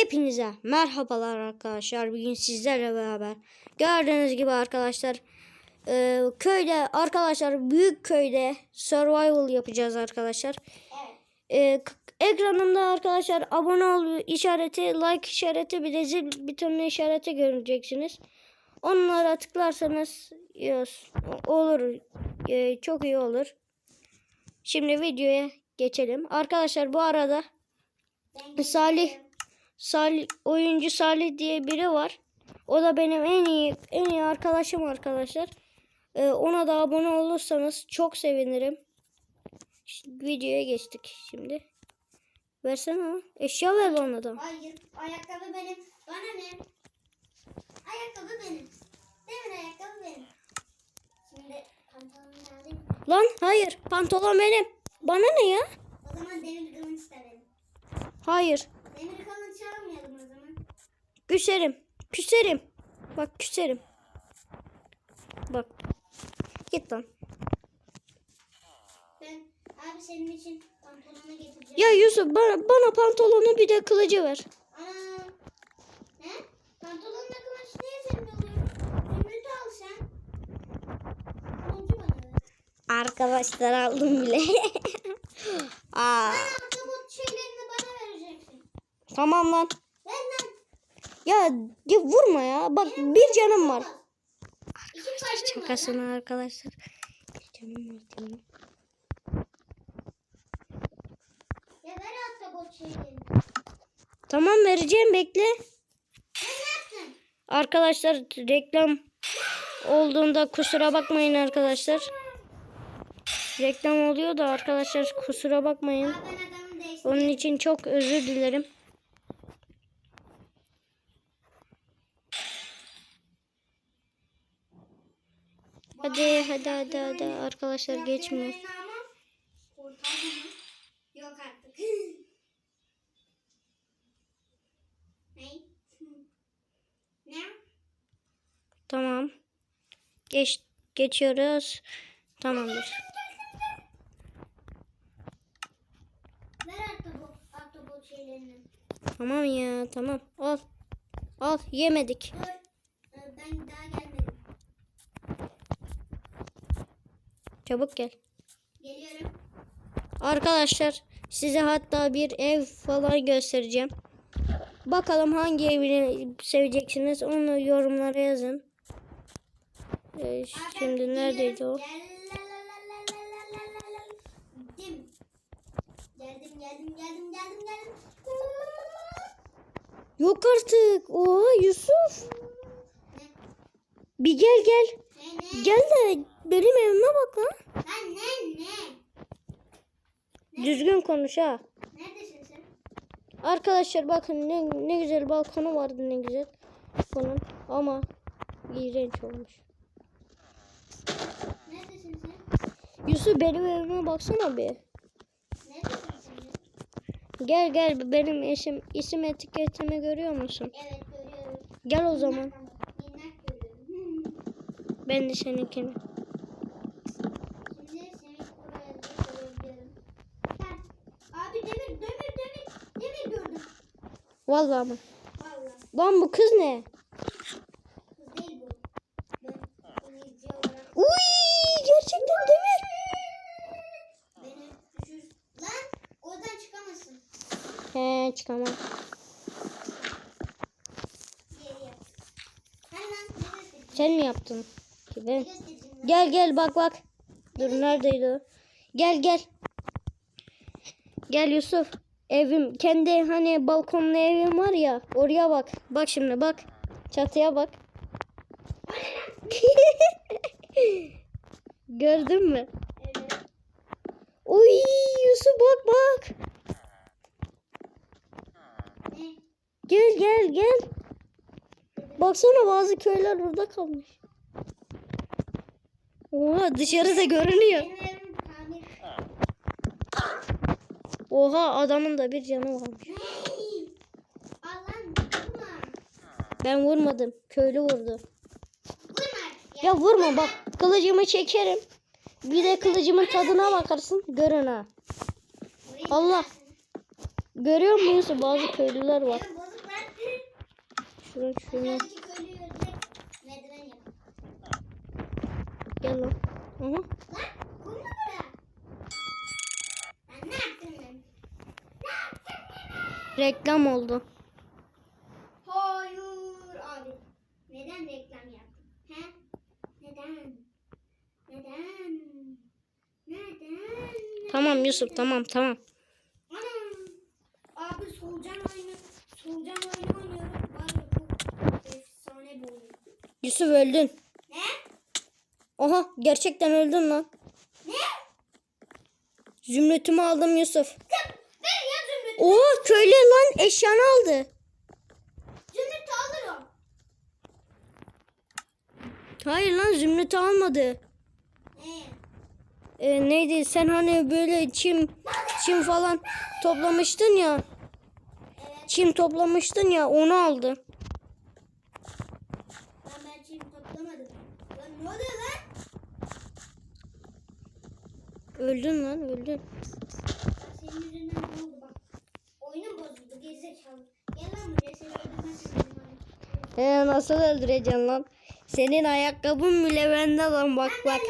Hepinize merhabalar arkadaşlar. Bugün sizlerle beraber gördüğünüz gibi arkadaşlar e, köyde arkadaşlar büyük köyde survival yapacağız arkadaşlar. E, k- ekranımda arkadaşlar abone ol işareti, like işareti bir de zil butonunu işareti göreceksiniz. Onlara tıklarsanız yes, olur. E, çok iyi olur. Şimdi videoya geçelim. Arkadaşlar bu arada Salih Salih oyuncu Salih diye biri var. O da benim en iyi en iyi arkadaşım arkadaşlar. Ee, ona da abone olursanız çok sevinirim. Ş- videoya geçtik şimdi. Versene ama. Eşya ver bana da. Hayır, ayakkabı benim. Bana ne? Ayakkabı benim. Demir ayakkabı benim. Şimdi pantolonumu alayım. Lan hayır pantolon benim. Bana ne ya? O zaman demir kılıç da benim. Hayır. Demir kılıç almayalım o zaman. Küserim. Küserim. Bak küserim. Bak. Git lan. Ben abi senin için pantolonu getireceğim. Ya Yusuf bana, bana pantolonu bir de kılıcı ver. Ana. Ne? Pantolonla kılıç niye senin oluyor? Zümrüt al sen. Kılıcı bana ver. Arkadaşlar aldım bile. Aa, Bana tamam lan. Ya, ya vurma ya. Bak bir canım var. Şakasına arkadaşlar. Bir canım var şeylerini. Tamam vereceğim bekle. Arkadaşlar reklam olduğunda kusura bakmayın arkadaşlar. Reklam oluyor da arkadaşlar kusura bakmayın. Onun için çok özür dilerim. Hadi hadi hadi hadi arkadaşlar geçmiyor. Yok artık. Tamam. Geç geçiyoruz. Tamamdır. Tamam ya tamam. Al. Al yemedik. Ee, Ben daha. Çabuk gel. Geliyorum. Arkadaşlar size hatta bir ev falan göstereceğim. Bakalım hangi evini seveceksiniz onu yorumlara yazın. Ee, şimdi neredeydi o? Geldim. Geldim geldim geldim geldim. Yok artık. Oha Yusuf. Ne? Bir gel gel. Ne, ne? Gel de benim evime bak lan. Lan ne, ne? Düzgün konuş ha. Neredesin sen? Arkadaşlar bakın ne, ne güzel balkonu vardı ne güzel. Bunun ama iğrenç olmuş. Neredesin sen? Yusuf benim evime baksana bir. Neredesin sen? Gel gel benim isim isim etiketimi görüyor musun? Evet görüyorum. Gel o zaman. Minnak ama, Minnak görüyorum. Ben de seninkini. Şimdi seni buraya da görebiliyorum. Gel. Abi demir, demir, demir. Demir gördüm. Vallahi mı? Vallahi. Lan bu kız ne? Kız çıkamam. Sen mi yaptın? Ben. Gel gel bak bak. Dur neredeydi o? Gel gel. Gel Yusuf. Evim kendi hani balkonlu evim var ya oraya bak. Bak şimdi bak. Çatıya bak. Gördün mü? Evet. Uy Yusuf bak bak. Gel gel gel. Baksana bazı köyler burada kalmış. Oha dışarıda görünüyor. Benim evim tamir. Oha adamın da bir canı varmış. Ben vurmadım. Köylü vurdu. Ya. Vurma bak. Kılıcımı çekerim. Bir de kılıcımın tadına bakarsın. Görün ha. Allah. Görüyor musun bazı köylüler var. Şunu. Yap. Gel lan. Aha. Lan koyma buraya. Lan ne yaptın lan? Ne yaptın lan? Reklam oldu. Hayır abi. Neden reklam yaptın? He? Neden? Neden? Neden? Tamam Yusuf tamam tamam. Anam. Abi solucan oyunu, solucan oyunu oynuyorum. Var bu efsane bir oyun. Yusuf öldün. Ne? Aha gerçekten öldün lan. Ne? Zümrütümü aldım Yusuf. Tıp. Ver ya zümrüt. Oo köylü lan eşyanı aldı. Zümrüt alır o. Hayır lan zümrütü almadı. Ne? Ee, neydi sen hani böyle çim çim falan toplamıştın ya. Evet. Çim toplamıştın ya onu aldı. Lan ben çim toplamadım. Lan ne oluyor lan? Öldün lan öldün. Bak senin yüzünden ne oldu bak. Oyunum bozuldu gerizekalı. Gel lan buraya seni öldürmezsem. Ee, nasıl öldüreceksin lan? Senin ayakkabın bile bende lan bak bak.